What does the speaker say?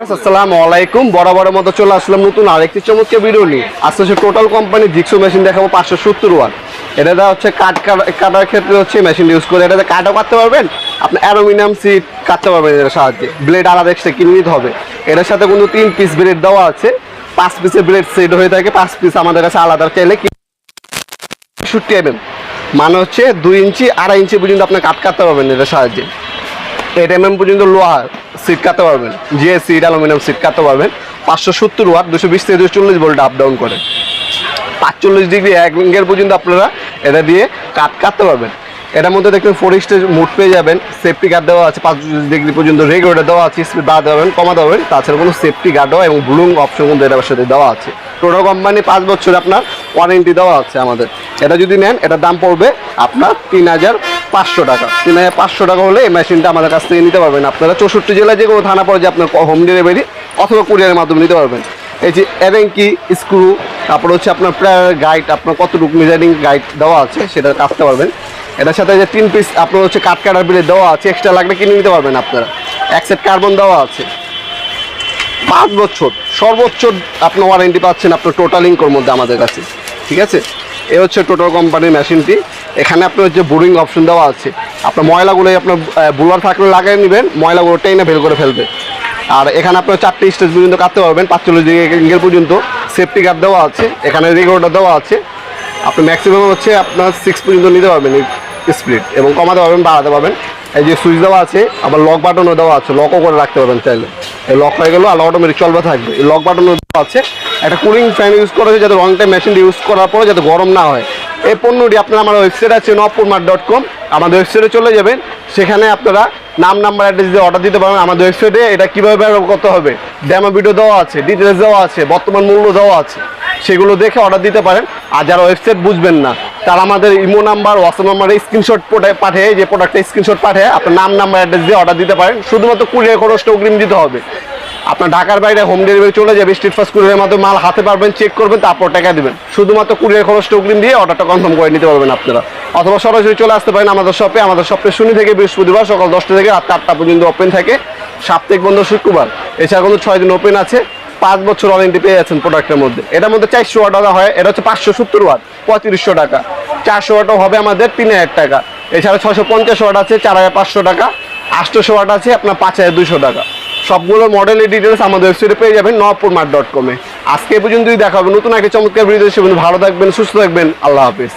আসসালামু আলাইকুম। বরাবরের মতো চলে আসলাম নতুন আরেকটি চমৎকার ভিডিও নিয়ে। আজকে হচ্ছে টোটাল কোম্পানি জিক্সো মেশিন দেখাবো পাঁচশো সত্তর ওয়াট। এটা হচ্ছে কাটা- কাটার ক্ষেত্রে হচ্ছে মেশিন ইউজ করে। এটাতে কাটও কাটতে পারবেন, আপনি অ্যালুমিনিয়াম সিট কাটতে পারবেন এর সাহায্যে। ব্লেড আলাদা এক্সট্রা কিনে নিতে হবে। এটার সাথে কিন্তু তিন পিস ব্লেড দেওয়া আছে। পাঁচ পিসের ব্লেড সেট হয়ে থাকে। পাঁচ পিস আমাদের কাছে আলাদা চাইলে ষট্টি এমএম মানে হচ্ছে দুই ইঞ্চি, আড়াই ইঞ্চি পর্যন্ত আপনি কাট কাটতে পারবেন এটার সাহায্যে। এইট এম এম পর্যন্ত লোহার সিট কাটতে পারবেন যে সিট অ্যালুমিনিয়াম সিট কাটতে পারবেন। পাঁচশো সত্তর ওয়াট, দুশো বিশ থেকে দুশো চল্লিশ ভোল্ট আপ ডাউন করে। পাঁচচল্লিশ ডিগ্রি এক অ্যাঙ্গেল পর্যন্ত আপনারা এটা দিয়ে কাট কাটতে পারবেন। এটার মধ্যে দেখবেন ফোর স্টেজ মুড পেয়ে যাবেন। সেফটি গার্ড দেওয়া আছে, পাঁচচল্লিশ ডিগ্রি পর্যন্ত রেগুলেটর দেওয়া আছে স্পিড বাড়াতে পারবেন, কমাতে পারবেন। তাছাড়া কোনো সেফটি গার্ডও এবং ব্লুং অপশন কিন্তু এটার সাথে দেওয়া আছে। টোটো কোম্পানি পাঁচ বছর আপনার ওয়ারেন্টি দেওয়া আছে আমাদের। এটা যদি নেন, এটার দাম পড়বে আপনার তিন হাজার পাঁচশো টাকা। তিন হাজার পাঁচশো টাকা হলে এই মেশিনটা আমাদের কাছ থেকে নিতে পারবেন। আপনারা চৌষট্টি জেলায় যে কোনো থানা পরে যে আপনার হোম ডেলিভারি অথবা কুরিয়ারের মাধ্যমে নিতে পারবেন। এই যে এরেঙ্কি স্ক্রু তারপর হচ্ছে আপনার প্রায় গাইড আপনার কতটুকু মেজারিং গাইড দেওয়া আছে সেটা কাটতে পারবেন। এটার সাথে যে তিন পিস আপনার হচ্ছে কাঠ কাটার বিলে দেওয়া আছে এক্সট্রা লাগলে কিনে নিতে পারবেন আপনারা। এক সেট কার্বন দেওয়া আছে। পাঁচ বছর, সর্বোচ্চ আপনার ওয়ারেন্টি পাচ্ছেন আপনার টোটাল মধ্যে আমাদের কাছে। ঠিক আছে? এ হচ্ছে টোটাল কোম্পানির মেশিনটি। এখানে আপনার হচ্ছে বোরিং অপশন দেওয়া আছে। আপনার ময়লাগুলো আপনার বুলার থাকলে লাগিয়ে নেবেন, ময়লাগুলো টেনে ফেল করে ফেলবে। আর এখানে আপনার চারটে স্টেজ পর্যন্ত কাটতে পারবেন, পাঁচচল্লিশ ডিগ্রি অ্যাঙ্গেল পর্যন্ত। সেফটি গার্ড দেওয়া আছে, এখানে রেগুলেটর দেওয়া আছে। আপনি ম্যাক্সিমাম হচ্ছে আপনার সিক্স পর্যন্ত নিতে পারবেন স্প্লিট এবং কমাতে পারবেন, বাড়াতে পারবেন। এই যে সুইচ দেওয়া আছে, আবার লক বাটনও দেওয়া আছে লকও করে রাখতে পারবেন চাইলে। লক হয়ে গেলো আর অটোমেটিক চলবে থাকবে। লক দেওয়া আছে একটা কুলিং ফ্যান ইউজ করা হয়েছে যাতে লং টাইম মেশিনটি ইউজ করার পরে যাতে গরম না হয়। এই পণ্যটি আপনার আমার ওয়েবসাইট আছে নবপুরমার ডট কম আমাদের ওয়েবসাইটে চলে যাবেন। সেখানে আপনারা নাম নাম্বার অ্যাড্রেস দিয়ে অর্ডার দিতে পারবেন। আমাদের ওয়েবসাইটে এটা কীভাবে করতে হবে? ডেমো ভিডিও দেওয়া আছে ডিটেলস দেওয়া আছে, বর্তমান মূল্য দেওয়া আছে। সেগুলো দেখে অর্ডার দিতে পারেন। আর যারা ওয়েবসাইট বুঝবেন না, তারা আমাদের ইমো নাম্বার হোয়াটসঅ্যাপ নাম্বারে স্ক্রিনশট পাঠিয়ে, যে প্রোডাক্টের স্ক্রিনশট পাঠিয়ে আপনার নাম নাম্বার অ্যাড্রেস দিয়ে অর্ডার দিতে পারেন। শুধুমাত্র কুরিয়ার খরচটা অগ্রিম দিতে হবে। আপনার ঢাকার বাইরে হোম ডেলিভারি চলে যাবে স্ট্রিট ফাস্ট কুরিয়ারের মাধ্যমে মাল হাতে পারবেন চেক করবেন, তারপর টাকা দেবেন। শুধুমাত্র কুরিয়ার খরচটা অগ্রিম দিয়ে অর্ডারটা কনফার্ম করে নিতে পারবেন আপনারা। অথবা সরাসরি চলে আসতে পারেন আমাদের শপে আমাদের শপে শনি থেকে বৃহস্পতিবার সকাল দশটা থেকে রাত আটটা পর্যন্ত ওপেন থাকে। সাপ্তাহিক বন্ধ শুক্রবার। এছাড়া কিন্তু ছয় দিন ওপেন আছে। পাঁচ বছর ওয়ারেন্টি পেয়ে যাচ্ছেন প্রোডাক্টের মধ্যে। এটার মধ্যে চারশো ওয়াট হয়, এটা হচ্ছে পাঁচশো সত্তর ওয়াট পঁয়ত্রিশশো টাকা। চারশো ওয়াটও হবে আমাদের তিন হাজার টাকা। এছাড়া ছশো পঞ্চাশ ওয়াট আছে, চার হাজার পাঁচশো টাকা। আটশোশো ওয়াট আছে, আপনার পাঁচ হাজার দুশো টাকা। সবগুলো মডেলের ডিটেলস আমাদের ওয়েবসাইটে পেয়ে যাবেন নবপুর মার্ট ডট কমে আজকে পর্যন্তই, দেখা হবে নতুন একটা চমৎকার ভিডিও ভালো থাকবেন, সুস্থ থাকবেন, আল্লাহ হাফিজ।